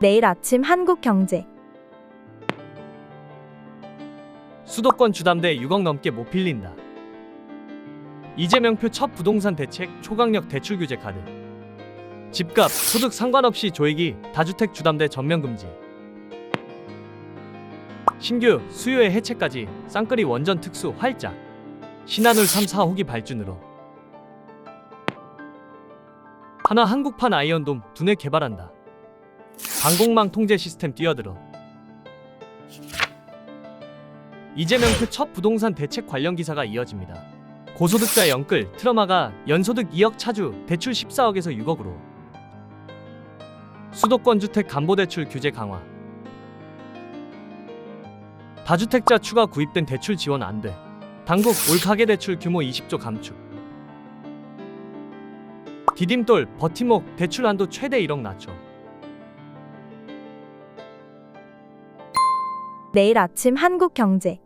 내일 아침 한국경제 수도권 주담대 6억 넘게 못 빌린다. 이재명표 첫 부동산 대책 초강력 대출 규제 카드. 집값, 소득 상관없이 조이기 다주택 주담대 전면 금지. 신규 수요의 해체까지 쌍끌이 원전 특수 활짝. 신한울 3, 4호기 발주으로 하나 한국판 아이언돔 두뇌 개발한다. 방공망 통제 시스템 뛰어들어. 이재명 표 첫 부동산 대책 관련 기사가 이어집니다. 고소득자 영끌 트러마가 연소득 2억 차주 대출 14억에서 6억으로 수도권 주택 담보대출 규제 강화 다주택자 추가 구입된 대출 지원 안 돼. 당국 올 가계 대출 규모 20조 감축 디딤돌 버팀목 대출 한도 최대 1억 낮춰 내일 아침 한국경제